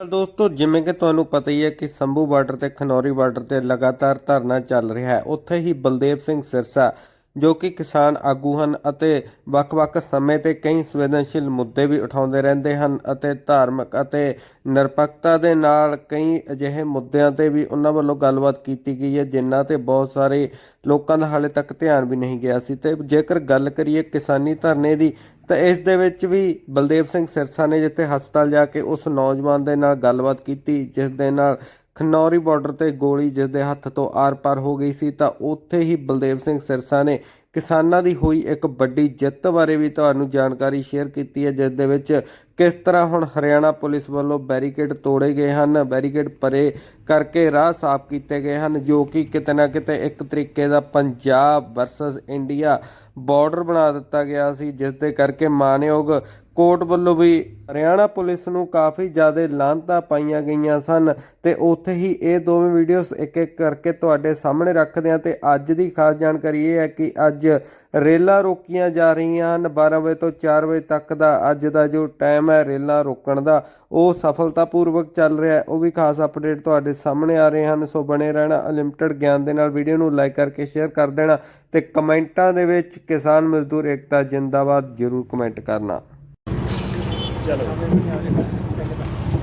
ਦੋਸਤੋ, ਜਿਵੇਂ ਕਿ ਤੁਹਾਨੂੰ ਪਤਾ ਹੀ ਹੈ ਕਿ ਸੰਭੂ ਬਾਰਡਰ ਤੇ ਖਨੌਰੀ ਬਾਰਡਰ ਤੇ ਲਗਾਤਾਰ ਧਰਨਾ ਚੱਲ ਰਿਹਾ ਹੈ। ਉੱਥੇ ਹੀ ਬਲਦੇਵ ਸਿੰਘ ਸਿਰਸਾ ਜੋ ਕਿ ਕਿਸਾਨ ਆਗੂ ਹਨ ਅਤੇ ਵੱਖ-ਵੱਖ ਸਮੇਂ ਤੇ ਕਈ ਸੰਵੇਦਨਸ਼ੀਲ ਮੁੱਦੇ ਵੀ ਉਠਾਉਂਦੇ ਰਹਿੰਦੇ ਹਨ ਅਤੇ ਧਾਰਮਿਕ ਅਤੇ ਨਿਰਪੱਖਤਾ ਦੇ ਨਾਲ ਕਈ ਅਜਿਹੇ ਮੁੱਦਿਆਂ ਤੇ ਵੀ ਉਹਨਾਂ ਵੱਲੋਂ ਗੱਲਬਾਤ ਕੀਤੀ ਗਈ ਹੈ, ਜਿਨ੍ਹਾਂ ਤੇ ਬਹੁਤ ਸਾਰੇ ਲੋਕਾਂ ਦਾ ਹਾਲੇ ਤੱਕ ਧਿਆਨ ਵੀ ਨਹੀਂ ਗਿਆ ਸੀ। ਤੇ ਜੇਕਰ ਗੱਲ ਕਰੀਏ ਕਿਸਾਨੀ ਧਰਨੇ ਦੀ, ਤਾਂ ਇਸ ਦੇ ਵਿੱਚ ਵੀ ਬਲਦੇਵ ਸਿੰਘ ਸਿਰਸਾ ਨੇ ਜਿੱਥੇ ਹਸਪਤਾਲ ਜਾ ਕੇ ਉਸ ਨੌਜਵਾਨ ਦੇ ਨਾਲ ਗੱਲਬਾਤ ਕੀਤੀ, ਜਿਸ ਦੇ ਨਾਲ ਖਨੌਰੀ ਬਾਰਡਰ ਤੇ ਗੋਲੀ ਜਿਸ ਦੇ ਹੱਥ ਤੋਂ ਆਰ-ਪਾਰ ਹੋ ਗਈ ਸੀ, ਤਾਂ ਉੱਥੇ ਹੀ ਬਲਦੇਵ ਸਿੰਘ ਸਿਰਸਾ ਨੇ ਕਿਸਾਨਾਂ ਦੀ ਹੋਈ ਇੱਕ ਵੱਡੀ ਜਿੱਤ ਬਾਰੇ ਵੀ ਤੁਹਾਨੂੰ ਜਾਣਕਾਰੀ ਸ਼ੇਅਰ ਕੀਤੀ ਹੈ, ਜਿਸ ਦੇ ਵਿੱਚ ਕਿਸ ਤਰ੍ਹਾਂ ਹੁਣ ਹਰਿਆਣਾ ਪੁਲਿਸ ਵੱਲੋਂ ਬੈਰੀਕੇਡ ਤੋੜੇ ਗਏ ਹਨ, ਬੈਰੀਕੇਡ ਪਰੇ ਕਰਕੇ ਰਾਹ ਸਾਫ਼ ਕੀਤੇ ਗਏ ਹਨ, ਜੋ ਕਿ ਕਿਤੇ ਨਾ ਕਿਤੇ ਇੱਕ ਤਰੀਕੇ ਦਾ ਪੰਜਾਬ ਵਰਸਸ ਇੰਡੀਆ ਬਾਰਡਰ ਬਣਾ ਦਿੱਤਾ ਗਿਆ ਸੀ, ਜਿਸ ਦੇ ਕਰਕੇ ਮਾਨਯੋਗ ਕੋਰਟ ਵੱਲੋਂ ਵੀ ਹਰਿਆਣਾ ਪੁਲਿਸ ਨੂੰ ਕਾਫੀ ਜ਼ਿਆਦਾ ਲਾਂਤਾਂ ਪਾਈਆਂ ਗਈਆਂ ਸਨ ਤੇ ਉੱਥੇ ਹੀ ਇਹ ਦੋਵੇਂ ਵੀਡੀਓਜ਼ ਇੱਕ ਇੱਕ ਕਰਕੇ ਤੁਹਾਡੇ ਸਾਹਮਣੇ ਰੱਖਦੇ ਹਾਂ ਤੇ ਅੱਜ ਦੀ ਖਾਸ ਜਾਣਕਾਰੀ ਇਹ ਹੈ ਕਿ ਅੱਜ ਰੇਲਾਂ ਰੋਕੀਆਂ ਜਾ ਰਹੀਆਂ ਹਨ। 12 ਵਜੇ ਤੋਂ 4 ਵਜੇ ਤੱਕ ਦਾ ਅੱਜ ਦਾ ਜੋ ਟਾਈਮ ਹੈ ਰੇਲਾਂ ਰੋਕਣ ਦਾ, ਉਹ ਸਫਲਤਾਪੂਰਵਕ ਚੱਲ ਰਿਹਾ ਹੈ। ਉਹ ਵੀ ਖਾਸ ਅਪਡੇਟ ਤੁਹਾਡੇ ਸਾਹਮਣੇ ਆ ਰਹੇ ਹਨ। ਸੋ ਬਣੇ ਰਹਿਣਾ ਅਨਲਿਮਟਿਡ ਗਿਆਨ ਦੇ ਨਾਲ ਵੀਡੀਓ ਨੂੰ ਲਾਈਕ ਕਰਕੇ ਸ਼ੇਅਰ ਕਰ ਦੇਣਾ ਤੇ ਕਮੈਂਟਾਂ ਦੇ ਵਿੱਚ ਕਿਸਾਨ ਮਜ਼ਦੂਰ ਏਕਤਾ ਜਿੰਦਾਬਾਦ ਜ਼ਰੂਰ ਕਮੈਂਟ ਕਰਨਾ।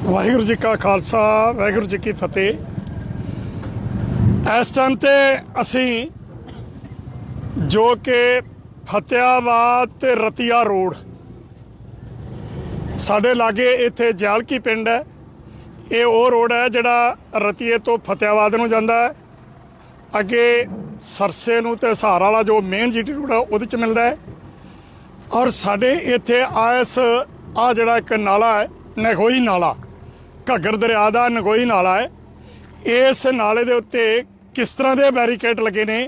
ਵਾਹਿਗੁਰੂ ਜੀ ਕਾ ਖਾਲਸਾ, ਵਾਹਿਗੁਰੂ ਜੀ ਕੀ ਫਤਿਹ। ਇਸ ਟਾਈਮ ਤੇ ਅਸੀਂ ਜੋ ਕਿ ਫਤਿਆਬਾਦ ਤੇ ਰਤੀਆ ਰੋਡ, ਸਾਡੇ ਲਾਗੇ ਇੱਥੇ ਜਾਲਕੀ ਪਿੰਡ ਹੈ। ਇਹ ਉਹ ਰੋਡ ਹੈ ਜਿਹੜਾ ਰਤੀਏ ਤੋਂ ਫਤਿਆਬਾਦ ਨੂੰ ਜਾਂਦਾ ਹੈ। ਅੱਗੇ ਸਰਸੇ ਨੂੰ ਤੇ ਸਹਾਰਾ ਵਾਲਾ ਜੋ ਮੇਨ ਜੀਟੀ ਰੋਡ ਹੈ, ਉਹਦੇ ਚ ਮਿਲਦਾ ਹੈ। ਔਰ ਸਾਡੇ ਇੱਥੇ ਆਇਸ ਆ ਜਿਹੜਾ ਇੱਕ ਨਾਲਾ ਹੈ, ਨਗੋਈ ਨਾਲਾ, ਘੱਗਰ ਦਰਿਆ ਦਾ ਨਗੋਈ ਨਾਲਾ ਹੈ। ਇਸ ਨਾਲੇ ਦੇ ਉੱਤੇ ਕਿਸ ਤਰ੍ਹਾਂ ਦੇ ਬੈਰੀਕੇਡ ਲੱਗੇ ਨੇ?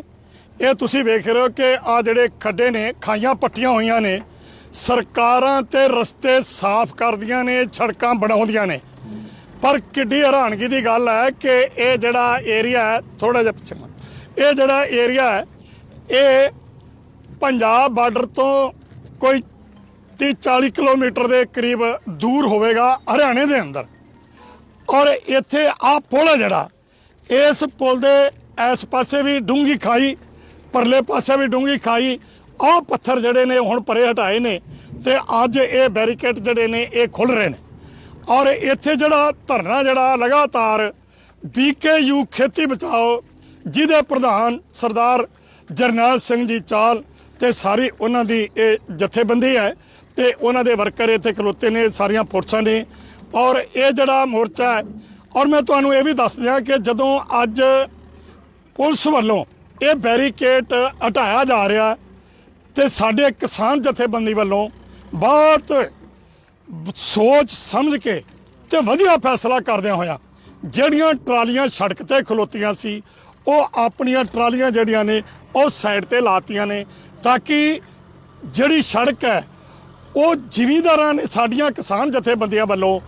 ਇਹ ਤੁਸੀਂ ਵੇਖ ਰਹੇ ਹੋ ਕਿ ਆ ਜਿਹੜੇ ਖੱਡੇ ਨੇ, ਖਾਈਆਂ ਪੱਟੀਆਂ ਹੋਈਆਂ ਨੇ, ਸਰਕਾਰਾਂ ਤੇ ਰਸਤੇ ਸਾਫ਼ ਕਰਦੀਆਂ ਨੇ, ਸੜਕਾਂ ਬਣਾਉਂਦੀਆਂ ਨੇ। ਪਰ ਕਿੱਡੀ ਹੈਰਾਨਗੀ ਦੀ ਗੱਲ ਹੈ ਕਿ ਇਹ ਜਿਹੜਾ ਏਰੀਆ ਹੈ ਥੋੜਾ ਜਿਹਾ ਪਿੱਛੇ ਇਹ ਜਿਹੜਾ ਏਰੀਆ ਹੈ, ਇਹ ਪੰਜਾਬ ਬਾਰਡਰ ਤੋਂ ਕੋਈ 30 40 ਕਿਲੋਮੀਟਰ ਦੇ ਕਰੀਬ ਦੂਰ ਹੋਵੇਗਾ ਹਰਿਆਣੇ ਦੇ ਅੰਦਰ। ਔਰ ਇੱਥੇ ਆ ਪੁਲ ਹੈ ਜਿਹੜਾ, ਇਸ ਪੁਲ ਦੇ ਇਸ ਪਾਸੇ ਵੀ ਡੂੰਗੀ ਖਾਈ, ਪਰਲੇ ਪਾਸੇ ਵੀ ਡੂੰਗੀ ਖਾਈ। ਆਹ ਪੱਥਰ ਜਿਹੜੇ ਨੇ ਹੁਣ ਪਰੇ ਹਟਾਏ ਨੇ ਤੇ ਅੱਜ ਇਹ ਬੈਰੀਕੇਡ ਜਿਹੜੇ ਨੇ ਇਹ ਖੁੱਲ ਰਹੇ ਨੇ। ਔਰ ਇੱਥੇ ਜਿਹੜਾ ਧਰਨਾ ਜਿਹੜਾ ਲਗਾਤਾਰ ਬੀਕੇਯੂ ਖੇਤੀ ਬਚਾਓ, ਜਿਹਦੇ ਪ੍ਰਧਾਨ ਸਰਦਾਰ ਜਰਨੈਲ ਸਿੰਘ ਜੀ ਚਾਲ ਤੇ ਸਾਰੀ ਉਹਨਾਂ ਦੀ ਇਹ ਜਥੇਬੰਦੀ ਹੈ ਤੇ ਉਹਨਾਂ ਦੇ ਵਰਕਰ ਇੱਥੇ ਖਲੋਤੇ ਨੇ ਸਾਰੀਆਂ ਫੋਰਸਾਂ ਨੇ। ਔਰ ਇਹ ਜਿਹੜਾ ਮੋਰਚਾ ਹੈ ਔਰ ਮੈਂ ਤੁਹਾਨੂੰ ਇਹ ਵੀ ਦੱਸ ਦਿਆਂ ਕਿ ਜਦੋਂ ਅੱਜ ਪੁਲਿਸ ਵੱਲੋਂ ਇਹ ਬੈਰੀਕੇਡ ਹਟਾਇਆ ਜਾ ਰਿਹਾ ਹੈ, ਤੇ ਸਾਡੇ ਕਿਸਾਨ ਜਥੇਬੰਦੀ ਵੱਲੋਂ ਬਹੁਤ ਸੋਚ ਸਮਝ ਕੇ ਤੇ ਵਧੀਆ ਫੈਸਲਾ ਕਰਦਿਆਂ ਹੋਇਆ ਜਿਹੜੀਆਂ ਟਰਾਲੀਆਂ ਸੜਕ ਤੇ ਖਲੋਤੀਆਂ ਸੀ ਉਹ ਆਪਣੀਆਂ ਟਰਾਲੀਆਂ ਜਿਹੜੀਆਂ ਨੇ ਉਹ ਸਾਈਡ ਤੇ ਲਾਤੀਆਂ ਨੇ ਤਾਂ ਕਿ ਜਿਹੜੀ ਸੜਕ ਹੈ ਉਹ ਜ਼ਿਮੀਂਦਾਰਾਂ ਨੇ ਸਾਡੀਆਂ ਕਿਸਾਨ ਜਥੇਬੰਦੀਆਂ ਵੱਲੋਂ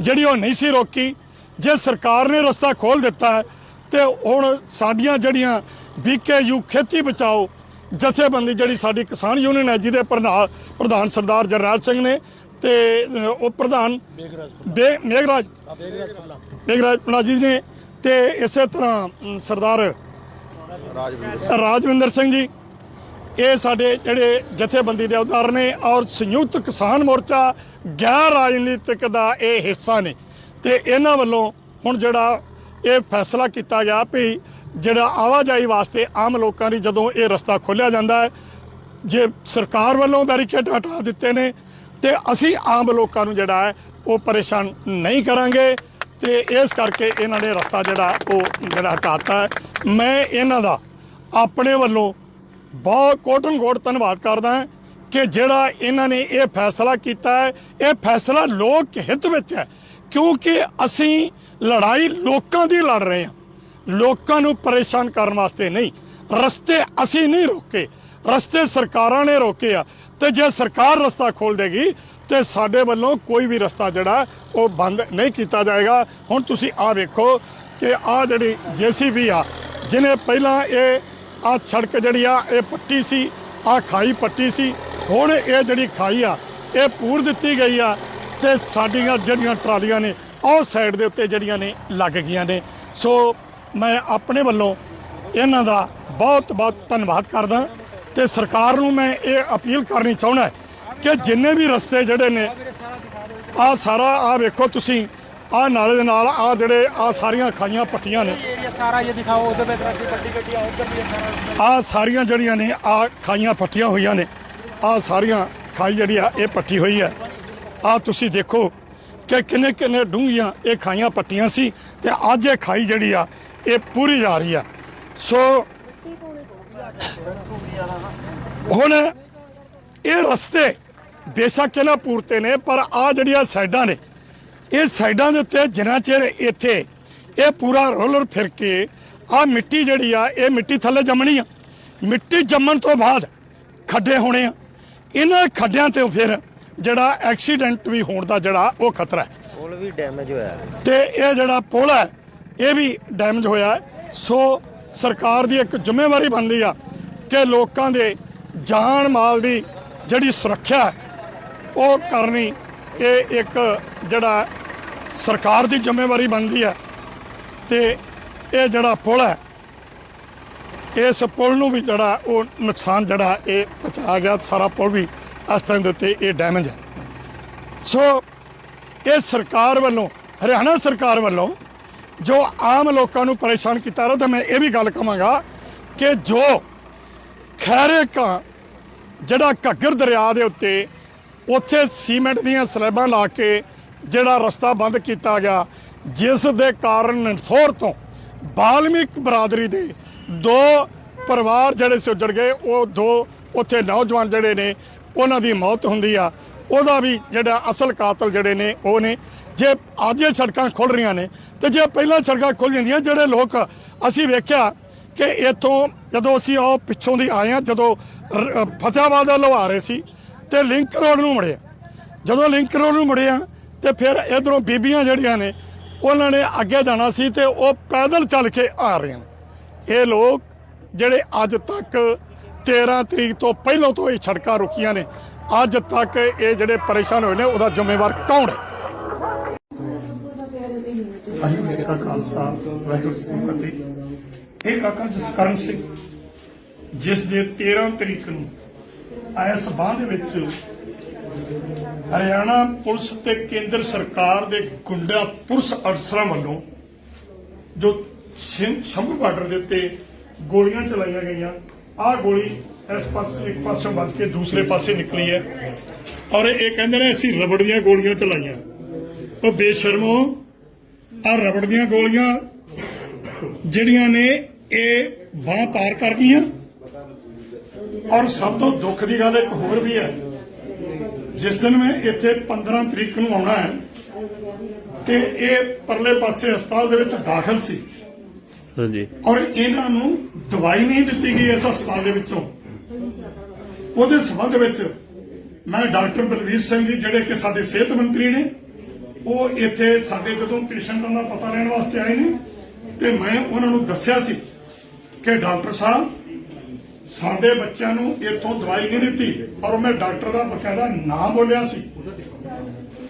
ਜਿਹੜੀ ਉਹ ਨਹੀਂ ਸੀ ਰੋਕੀ ਜੇ ਸਰਕਾਰ ਨੇ ਰਸਤਾ ਖੋਲ ਦਿੱਤਾ ਤੇ ਹੁਣ ਸਾਡੀਆਂ ਜਿਹੜੀਆਂ ਬੀਕੇਯੂ ਖੇਤੀ ਬਚਾਓ ਜਥੇਬੰਦੀ ਜਿਹੜੀ ਸਾਡੀ ਕਿਸਾਨ ਯੂਨੀਅਨ ਹੈ ਜਿਹਦੇ ਪ੍ਰਧਾਨ ਪ੍ਰਧਾਨ ਸਰਦਾਰ ਜਰਨੈਲ ਸਿੰਘ ਨੇ ਤੇ ਉਹ ਪ੍ਰਧਾਨ ਬੇ ਮੇਘਰਾਜ ਮੇਘਰਾਜ ਪਲਾ ਜੀ ਨੇ ਤੇ ਇਸੇ ਤਰ੍ਹਾਂ ਸਰਦਾਰ ਰਾਜਵਿੰਦਰ ਸਿੰਘ ਜੀ ਇਹ ਸਾਡੇ ਜਿਹੜੇ ਜਥੇਬੰਦੀ ਦੇ ਅਹੁਦਾਰ ਨੇ ਔਰ ਸੰਯੁਕਤ ਕਿਸਾਨ ਮੋਰਚਾ ਗੈਰ ਰਾਜਨੀਤਿਕ ਦਾ ਇਹ ਹਿੱਸਾ ਨੇ। ਤੇ ਇਹਨਾਂ ਵੱਲੋਂ ਹੁਣ ਜਿਹੜਾ ਇਹ ਫੈਸਲਾ ਕੀਤਾ ਗਿਆ ਵੀ ਜਿਹੜਾ ਆਵਾਜਾਈ ਵਾਸਤੇ ਆਮ ਲੋਕਾਂ ਦੀ ਜਦੋਂ ਇਹ ਰਸਤਾ ਖੋਲ੍ਹਿਆ ਜਾਂਦਾ ਹੈ, ਜੇ ਸਰਕਾਰ ਵੱਲੋਂ ਬੈਰੀਕੇਡ ਹਟਾ ਦਿੱਤੇ ਨੇ, ਤੇ ਅਸੀਂ ਆਮ ਲੋਕਾਂ ਨੂੰ ਜਿਹੜਾ ਹੈ ਉਹ ਪਰੇਸ਼ਾਨ ਨਹੀਂ ਕਰਾਂਗੇ। ਤੇ ਇਸ ਕਰਕੇ ਇਹਨਾਂ ਨੇ ਰਸਤਾ ਜਿਹੜਾ ਉਹ ਜਿਹੜਾ ਹਟਾਤਾ ਹੈ। ਮੈਂ ਇਹਨਾਂ ਦਾ ਆਪਣੇ ਵੱਲੋਂ ਬਹੁਤ ਕੋਟਨ ਕੋਟ ਧੰਨਵਾਦ ਕਰਦਾ ਹਾਂ ਕਿ ਜਿਹੜਾ ਇਹਨਾਂ ਨੇ ਇਹ ਫੈਸਲਾ ਕੀਤਾ ਹੈ, ਇਹ ਫੈਸਲਾ ਲੋਕ ਹਿੱਤ ਵਿੱਚ ਹੈ, ਕਿਉਂਕਿ ਅਸੀਂ ਲੜਾਈ ਲੋਕਾਂ ਦੀ ਲੜ ਰਹੇ ਹਾਂ। ਲੋਕਾਂ ਨੂੰ ਪਰੇਸ਼ਾਨ ਕਰਨ ਵਾਸਤੇ ਨਹੀਂ, ਰਸਤੇ ਅਸੀਂ ਨਹੀਂ ਰੋਕੇ, ਰਸਤੇ ਸਰਕਾਰਾਂ ਨੇ ਰੋਕੇ ਆ, ਤੇ ਜੇ ਸਰਕਾਰ ਰਸਤਾ ਖੋਲ ਦੇਗੀ, ਤੇ ਸਾਡੇ ਵੱਲੋਂ ਕੋਈ ਵੀ ਰਸਤਾ ਜਿਹੜਾ, ਉਹ ਬੰਦ ਨਹੀਂ ਕੀਤਾ ਜਾਏਗਾ। ਹੁਣ ਤੁਸੀਂ ਆ ਵੇਖੋ ਕਿ ਆ ਜਿਹੜੀ ਜੀਸੀਬੀ ਆ, ਜਿਹਨੇ ਪਹਿਲਾਂ ਇਹ ਆ ਸੜਕ ਜਿਹੜੀ ਆ, ਇਹ ਪੱਟੀ ਸੀ, ਆ ਖਾਈ ਪੱਟੀ ਸੀ। ਹੁਣ ਇਹ ਜਿਹੜੀ ਖਾਈ ਆ, ਇਹ ਪੂਰ ਦਿੱਤੀ ਗਈ ਆ ਤੇ ਸਾਡੀਆਂ ਜਿਹੜੀਆਂ ਟਰਾਲੀਆਂ ਨੇ, ਉਹ ਸਾਈਡ ਦੇ ਉੱਤੇ ਜਿਹੜੀਆਂ ਨੇ ਲੱਗ ਗਈਆਂ ਨੇ। ਸੋ ਮੈਂ ਆਪਣੇ ਵੱਲੋਂ ਇਹਨਾਂ ਦਾ ਬਹੁਤ ਬਹੁਤ ਧੰਨਵਾਦ ਕਰਦਾ ਤੇ ਸਰਕਾਰ ਨੂੰ ਮੈਂ ਇਹ ਅਪੀਲ ਕਰਨੀ ਚਾਹੁੰਦਾ ਕਿ ਜਿੰਨੇ ਵੀ ਰਸਤੇ ਜਿਹੜੇ ਨੇ ਆ ਸਾਰਾ ਆ ਵੇਖੋ ਤੁਸੀਂ ਆ ਨਾਲੇ ਦੇ ਨਾਲ ਆ ਜਿਹੜੇ ਆ ਸਾਰੀਆਂ ਖਾਈਆਂ ਪੱਟੀਆਂ ਨੇ ਸਾਰਾ ਇਹ ਦਿਖਾਓ ਉਧਰ ਵੀ ਟਰੱਕ ਵੱਡੀ ਗੱਡੀਆਂ ਉਧਰ ਵੀ ਸਾਰਾ ਆ ਸਾਰੀਆਂ ਜਿਹੜੀਆਂ ਨੇ, ਆ ਖਾਈਆਂ ਪੱਟੀਆਂ ਹੋਈਆਂ ਨੇ, ਆ ਸਾਰੀਆਂ ਖਾਈ ਜਿਹੜੀ ਆ, ਇਹ ਪੱਟੀ ਹੋਈ ਹੈ। ਆ ਤੁਸੀਂ ਦੇਖੋ ਕਿ ਕਿੰਨੇ ਕਿੰਨੇ ਡੂੰਘੀਆਂ ਇਹ ਖਾਈਆਂ ਪੱਟੀਆਂ ਸੀ ਤੇ ਅੱਜ ਇਹ ਖਾਈ ਜਿਹੜੀ ਆ, ਇਹ ਪੂਰੀ ਜਾ ਰਹੀ ਆ। ਸੋ ਹੁਣ ਇਹ ਰਸਤੇ ਬੇਸ਼ੱਕ ਇਹਨਾਂ ਪੂਰਤੇ ਨੇ, ਪਰ ਆ ਜਿਹੜੀਆਂ ਸਾਈਡਾਂ ਨੇ, ਇਹ ਸਾਈਡਾਂ ਦੇ ਉੱਤੇ ਜਿੰਨਾ ਚਿਰ ਇੱਥੇ ਇਹ ਪੂਰਾ ਰੋਲਰ ਫਿਰ ਕੇ ਆ ਮਿੱਟੀ ਜਿਹੜੀ ਆ ਇਹ ਮਿੱਟੀ ਥੱਲੇ ਜੰਮਣੀ ਆ। ਮਿੱਟੀ ਜੰਮਣ ਤੋਂ ਬਾਅਦ ਖੱਡੇ ਹੋਣੇ ਆ। ਇਹਨਾਂ ਖੱਡਿਆਂ ਤੇ ਫਿਰ ਜਿਹੜਾ ਐਕਸੀਡੈਂਟ ਵੀ ਹੋਣ ਦਾ ਜਿਹੜਾ ਉਹ ਖਤਰਾ ਹੈ। ਪੁਲ ਵੀ ਡੈਮੇਜ ਹੋਇਆ। ਤੇ ਇਹ ਜਿਹੜਾ ਪੁਲ ਹੈ ਇਹ ਵੀ ਡੈਮੇਜ ਹੋਇਆ ਸੋ ਸਰਕਾਰ ਦੀ ਇੱਕ ਜ਼ਿੰਮੇਵਾਰੀ ਬਣਦੀ ਆ ਕਿ ਲੋਕਾਂ ਦੇ ਜਾਨ ਮਾਲ ਦੀ ਜਿਹੜੀ ਸੁਰੱਖਿਆ ਉਹ ਕਰਨੀ ਇਹ ਇੱਕ ਜਿਹੜਾ ਸਰਕਾਰ ਦੀ ਜ਼ਿੰਮੇਵਾਰੀ ਬਣਦੀ ਹੈ। ਤੇ ਇਹ ਜਿਹੜਾ ਪੁਲ ਹੈ, ਇਸ ਪੁਲ ਨੂੰ ਵੀ ਜਿਹੜਾ ਉਹ ਨੁਕਸਾਨ ਜਿਹੜਾ ਇਹ ਪਹੁੰਚਾਇਆ ਗਿਆ, ਸਾਰਾ ਪੁਲ ਵੀ ਇਸ ਤਰ੍ਹਾਂ ਦੇ ਉੱਤੇ ਇਹ ਡੈਮੇਜ ਹੈ। ਸੋ ਇਹ ਸਰਕਾਰ ਵੱਲੋਂ, ਹਰਿਆਣਾ ਸਰਕਾਰ ਵੱਲੋਂ ਜੋ ਆਮ ਲੋਕਾਂ ਨੂੰ ਪਰੇਸ਼ਾਨ ਕੀਤਾ ਰਿਹਾ, ਤਾਂ ਮੈਂ ਇਹ ਵੀ ਗੱਲ ਕਹਾਂਗਾ ਕਿ ਜੋ ਖੈਰੇ ਕਾ, ਜਿਹੜਾ ਘੱਗਰ ਦਰਿਆ ਦੇ ਉੱਤੇ ਉੱਥੇ ਸੀਮੈਂਟ ਦੀਆਂ ਸਲੈਬਾਂ ਲਾ ਕੇ ਜਿਹੜਾ ਰਸਤਾ ਬੰਦ ਕੀਤਾ ਗਿਆ ਜਿਸ ਦੇ ਕਾਰਨ ਨਥੋਰ ਤੋਂ ਬਾਲਮਿਕ ਬਰਾਦਰੀ ਦੇ ਦੋ ਪਰਿਵਾਰ ਜਿਹੜੇ ਸੀ ਉੱਜੜ ਗਏ। ਉਹ ਦੋ ਉੱਥੇ ਨੌਜਵਾਨ ਜਿਹੜੇ ਨੇ ਉਹਨਾਂ ਦੀ ਮੌਤ ਹੁੰਦੀ ਆ। ਉਹਦਾ ਵੀ ਜਿਹੜਾ ਅਸਲ ਕਾਤਲ ਜਿਹੜੇ ਨੇ ਉਹ ਨੇ। ਜੇ ਅੱਜ ਇਹ ਸੜਕਾਂ ਖੁੱਲ ਰਹੀਆਂ ਨੇ ਤੇ ਜੇ ਪਹਿਲਾਂ ਸੜਕਾਂ ਖੁੱਲ ਜਾਂਦੀਆਂ ਜਿਹੜੇ ਲੋਕ ਅਸੀਂ ਵੇਖਿਆ ਕਿ ਇੱਥੋਂ ਜਦੋਂ ਅਸੀਂ ਉਹ ਪਿੱਛੋਂ ਦੀ ਆਏ ਆ ਜਦੋਂ ਰ- ਅ, ਫਤਿਆਬਾਦ ਵੱਲੋਂ ਆ ਰਹੇ ਸੀ ਤੇ ਲਿੰਕ ਰੋਡ ਨੂੰ ਮੁੜਿਆ। ਜਦੋਂ ਲਿੰਕ ਰੋਡ ਨੂੰ ਮੁੜਿਆ ਤੇ ਫਿਰ ਇਧਰੋਂ ਬੀਬੀਆਂ ਜਿਹੜੀਆਂ ਨੇ ਉਹਨਾਂ ਨੇ ਅੱਗੇ ਜਾਣਾ ਸੀ ਤੇ ਉਹ ਪੈਦਲ ਚੱਲ ਕੇ ਆ ਰਹੇ ਨੇ। ਇਹ ਲੋਕ ਜਿਹੜੇ ਅੱਜ ਤੱਕ 13 ਤਰੀਕ ਤੋਂ ਪਹਿਲਾਂ ਤੋਂ ਇਹ ਸੜਕਾਂ ਰੁਕੀਆਂ ਨੇ, ਅੱਜ ਤੱਕ ਇਹ ਜਿਹੜੇ ਪਰੇਸ਼ਾਨ ਹੋਏ ਨੇ, ਉਹਦਾ ਜ਼ਿੰਮੇਵਾਰ ਕੌਣ ਹੈ? ਵਾਹਿਗੁਰੂ ਜੀ ਕਾ ਖਾਲਸਾ, ਵਾਹਿਗੁਰੂ ਜੀ ਕੀ ਫਤਿਹ। ਇਹ ਕਾਕਾ ਜਸਕਰਨ ਸਿੰਘ, ਜਿਸ ਦੇ 13 ਤਰੀਕ ਨੂੰ ਇਸ ਬਾਂਹ ਦੇ ਵਿੱਚ ਹਰਿਆਣਾ ਪੁਲਿਸ ਤੇ ਕੇਂਦਰ ਸਰਕਾਰ ਦੇ ਗੁੰਡਾ ਪੁਲਿਸ ਅਫਸਰਾਂ ਵੱਲੋਂ ਜੋ ਸ਼ੰਭੂ ਬਾਰਡਰ ਦੇ ਉੱਤੇ ਗੋਲੀਆਂ ਚਲਾਈਆਂ ਗਈਆਂ, ਆਹ ਗੋਲੀ ਇਸ ਪਾਸੇ, ਇੱਕ ਪਾਸੇ ਵੱਜ ਕੇ ਦੂਸਰੇ ਪਾਸੇ ਨਿਕਲੀ ਹੈ ਔਰ ਇਹ ਕਹਿੰਦੇ ਨੇ ਅਸੀਂ ਰਬੜ ਦੀਆਂ ਗੋਲੀਆਂ ਚਲਾਈਆਂ। ਉਹ ਬੇਸ਼ਰਮੋ ਆ ਰਬੜ ਦੀਆਂ ਗੋਲੀਆਂ ਜਿਹੜੀਆਂ ਨੇ ਇਹ ਬਾਹ ਪਾਰ ਕਰ ਗਈਆਂ। ਔਰ ਸਭ ਤੋਂ ਦੁੱਖ ਦੀ ਗੱਲ ਇੱਕ ਹੋਰ ਵੀ ਹੈ। ਜਿਸ ਦਿਨ ਮੈਂ ਇੱਥੇ 15 ਤਰੀਕ ਨੂੰ ਆਉਣਾ ਹੈ ਤੇ ਇਹ ਪਰਲੇ ਪਾਸੇ ਹਸਪਤਾਲ ਦੇ ਵਿੱਚ ਦਾਖਲ ਸੀ। ਹਾਂਜੀ। ਔਰ ਇਹਨਾਂ ਨੂੰ ਦਵਾਈ ਨਹੀਂ ਦਿੱਤੀ ਗਈ ਇਸ ਹਸਪਤਾਲ ਦੇ ਵਿੱਚੋਂ। ਉਹਦੇ ਸੰਬੰਧ ਵਿੱਚ ਮੈਂ ਡਾਕਟਰ ਬਲਵੀਰ ਸਿੰਘ ਜੀ ਜਿਹੜੇ ਕਿ ਸਾਡੇ ਸਿਹਤ ਮੰਤਰੀ ਨੇ ਉਹ ਇੱਥੇ ਸਾਡੇ ਜਦੋਂ ਪੇਸ਼ੈਂਟਾਂ ਦਾ ਪਤਾ ਲੈਣ ਵਾਸਤੇ ਆਏ ਨੇ ਤੇ ਮੈਂ ਉਹਨਾਂ ਨੂੰ ਦੱਸਿਆ ਸੀ ਕਿ ਡਾਕਟਰ ਸਾਹਿਬ ਸਾਡੇ ਬੱਚਿਆਂ ਨੂੰ ਇੱਥੋਂ ਦਵਾਈ ਨਹੀਂ ਦਿੱਤੀ ਔਰ ਮੈਂ ਡਾਕਟਰ ਦਾ ਬਕਾਇਦਾ ਨਾਮ ਬੋਲਿਆ ਸੀ।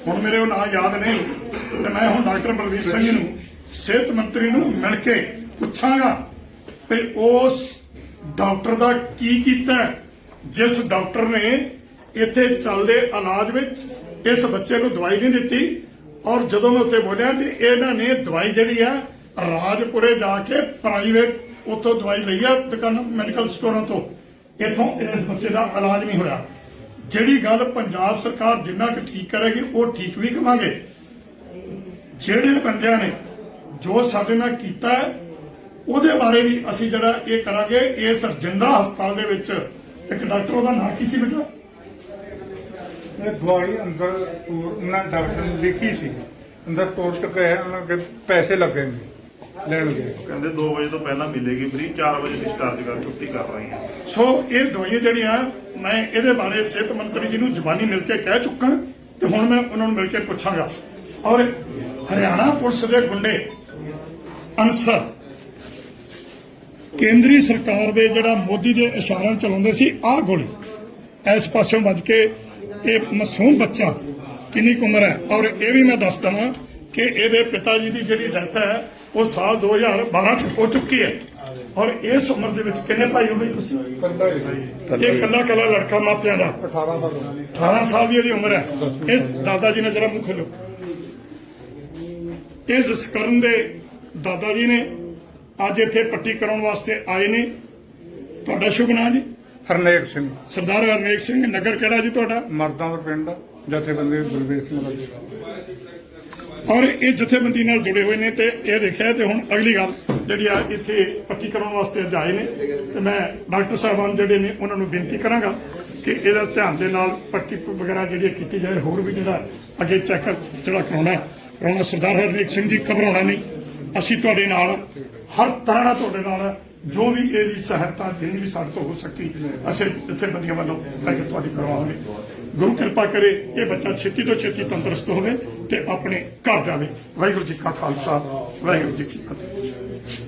ਹੁਣ ਮੇਰੇ ਉਹ ਨਾਂ ਯਾਦ ਨਹੀਂ ਤੇ ਮੈਂ ਹੁਣ ਡਾਕਟਰ ਬਲਵੀਰ ਸਿੰਘ ਨੂੰ, ਸਿਹਤ ਮੰਤਰੀ ਨੂੰ ਮਿਲ ਕੇ ਪੁੱਛਾਂਗਾ ਵੀ ਉਸ ਡਾਕਟਰ ਦਾ ਕੀ ਕੀਤਾ ਜਿਸ ਡਾਕਟਰ ਨੇ ਇੱਥੇ ਚੱਲਦੇ ਇਲਾਜ ਵਿੱਚ ਇਸ ਬੱਚੇ ਨੂੰ ਦਵਾਈ ਨਹੀਂ ਦਿੱਤੀ। ਔਰ ਜਦੋਂ ਮੈਂ ਉੱਥੇ ਬੋਲਿਆ ਤੇ ਇਹਨਾਂ ਨੇ ਦਵਾਈ ਜਿਹੜੀ ਆ ਰਾਜਪੁਰੇ ਜਾ ਕੇ ਪ੍ਰਾਈਵੇਟ ਉੱਥੋਂ ਦਵਾਈ ਲਈ ਆ ਦੁਕਾਨਾਂ ਮੈਡੀਕਲ ਸਟੋਰਾਂ ਤੋਂ। ਇੱਥੋਂ ਇਸ ਬੱਚੇ ਦਾ ਇਲਾਜ ਨਹੀਂ ਹੋਇਆ। ਜਿਹੜੀ ਗੱਲ ਪੰਜਾਬ ਸਰਕਾਰ ਜਿੰਨਾ ਕੁ ਠੀਕ ਕਰੇਗੀ ਉਹ ਠੀਕ ਵੀ ਕਵਾਂਗੇ। ਜਿਹੜੇ ਬੰਦਿਆਂ ਨੇ ਜੋ ਸਾਡੇ ਨਾਲ ਕੀਤਾ ਹੈ, ਉਹਦੇ ਬਾਰੇ ਵੀ ਅਸੀਂ ਜਿਹੜਾ ਇਹ ਕਰਾਂਗੇ ਇਸ ਰਜਿੰਦਰਾ ਹਸਪਤਾਲ ਦੇ ਵਿੱਚ ਇੱਕ ਡਾਕਟਰ ਉਹਦਾ ਨਾਂ ਕੀ ਸੀ ਬੇਟਾ? ਇਹ ਦਵਾਈ ਅੰਦਰ ਉਹਨਾਂ ਡਾਕਟਰ ਨੇ ਲਿਖੀ ਸੀ। ਅੰਦਰ ਟੋਰ ਟਕੇ ਉਹਨਾਂ ਦੇ ਪੈਸੇ ਲੱਗਣਗੇ ਲੈਣਗੇ। ਕਹਿੰਦੇ 2 ਵਜੇ ਤੋਂ ਪਹਿਲਾਂ ਮਿਲੇਗੀ ਫ੍ਰੀ 4 ਵਜੇ ਡਿਸਚਾਰਜ ਕਰ ਛੁੱਟੀ ਕਰ ਰਹੇ ਹਾਂ। ਸੋ ਇਹ ਦਵਾਈਆਂ ਜਿਹੜੀਆਂ ਮੈਂ ਇਹਦੇ ਬਾਰੇ ਸਿਹਤ ਮੰਤਰੀ ਜੀ ਨੂੰ ਜ਼ਬਾਨੀ ਮਿਲ ਕੇ ਕਹਿ ਚੁੱਕਾ ਤੇ ਹੁਣ ਮੈਂ ਉਹਨਾਂ ਨੂੰ ਮਿਲ ਕੇ ਪੁੱਛਾਂਗਾ। ਔਰ ਹਰਿਆਣਾ ਪੁਲਿਸ ਦੇ ਗੁੰਡੇ ਅਨਸਰ ਕੇਂਦਰੀ ਸਰਕਾਰ ਦੇ ਜਿਹੜਾ ਮੋਦੀ ਦੇ ਇਸ਼ਾਰਿਆਂ ਚਲਾਉਂਦੇ ਸੀ ਆਹ ਗੋਲੀ। ਇਸ ਪਾਸਿਓਂ ਵੱਜ ਕੇ ਇਹ ਮਾਸੂਮ ਬੱਚਾ ਕਿੰਨੀ ਉਮਰ ਹੈ? ਔਰ ਇਹ ਵੀ ਮੈਂ ਦੱਸ ਦਵਾਂ ਕਿ ਇਹਦੇ ਪਿਤਾ ਜੀ ਦੀ ਜਿਹੜੀ ਡੈਥ ਹੈ ਉਹ ਸਾਲ 2012 ਚ ਹੋ ਚੁੱਕੀ ਹੈ। ਔਰ ਇਸ ਉਮਰ ਦੇ ਵਿੱਚ ਕਿੰਨੇ ਭਾਈ ਹੋ ਗਏ ਤੁਸੀਂ? ਇਹ ਕੱਲਾ ਕੱਲਾ ਲੜਕਾ ਮਾਪਿਆਂ ਦਾ। 18 ਦਾ 18 ਸਾਲ ਦੀ ਇਹਦੀ ਉਮਰ ਹੈ। ਇਸ ਦਾਦਾ ਜੀ ਨੇ ਜਰਾ ਮੂੰਹ ਖੋਲੋ ਇਸ ਜਸਕਰਨ ਦੇ ਦਾਦਾ ਜੀ ਨੇ ਅੱਜ ਇੱਥੇ ਪੱਟੀ ਕਰਾਉਣ ਵਾਸਤੇ ਆਏ ਨੇ। ਤੁਹਾਡਾ ਸ਼ੁਭ ਨਾਮ ਜੀ? ਹਰਨੇਕ ਸਿੰਘ। ਸਰਦਾਰ ਹਰਨੇਕ ਸਿੰਘ ਨਗਰ ਕਿਹੜਾ ਜੀ ਤੁਹਾਡਾ? ਮਰਦਾਂ ਦਾ ਪਿੰਡ ਜਥੇਬੰਦੀ ਗੁਰਵੇਰ ਸਿੰਘ ਦਾ। ਔਰ ਇਹ ਜਥੇਬੰਦੀ ਨਾਲ ਜੁੜੇ ਹੋਏ ਨੇ ਤੇ ਇਹ ਦੇਖਿਆ ਤੇ ਹੁਣ ਅਗਲੀ ਗੱਲ ਜਿਹੜੀ ਆ ਇੱਥੇ ਪੱਟੀ ਕਰਾਉਣ ਵਾਸਤੇ ਅੱਜ ਆਏ ਨੇ। ਤੇ ਮੈਂ ਡਾਕਟਰ ਸਾਹਿਬਾਨ ਜਿਹੜੇ ਨੇ ਉਹਨਾਂ ਨੂੰ ਬੇਨਤੀ ਕਰਾਂਗਾ ਕਿ ਇਹਦਾ ਧਿਆਨ ਦੇ ਨਾਲ ਪੱਟੀ ਵਗੈਰਾ ਜਿਹੜੀ ਕੀਤੀ ਜਾਏ, ਹੋਰ ਵੀ ਜਿਹੜਾ ਅੱਗੇ ਚੈੱਕਅਪ ਜਿਹੜਾ ਕਰਾਉਣਾ ਕਰਾਉਣਾ ਸਰਦਾਰ ਹਰਨੇਕ ਸਿੰਘ ਜੀ, ਘਬਰਾਉਣਾ ਨਹੀਂ। ਅਸੀਂ ਤੁਹਾਡੇ ਨਾਲ, ਹਰ ਤਰ੍ਹਾਂ ਦਾ ਤੁਹਾਡੇ ਨਾਲ, ਜੋ ਵੀ ਇਹਦੀ ਸਹਾਇਤਾ ਜਿੰਨੀ ਵੀ ਸਾਡੇ ਤੋਂ ਹੋ ਸਕੀ ਅਸੀਂ ਜਥੇਬੰਦੀਆਂ ਵੱਲੋਂ ਲੈ ਕੇ ਤੁਹਾਡੀ ਕਰਵਾਵਾਂਗੇ। ਗੁਰੂ ਕਿਰਪਾ ਕਰੇ ਇਹ ਬੱਚਾ ਛੇਤੀ ਤੋਂ ਛੇਤੀ ਤੰਦਰੁਸਤ ਹੋਵੇ ਤੇ ਆਪਣੇ ਘਰ ਜਾਵੇ। ਵਾਹਿਗੁਰੂ ਜੀ ਕਾ ਖਾਲਸਾ, ਵਾਹਿਗੁਰੂ ਜੀ ਕੀ ਫਤਿਹ।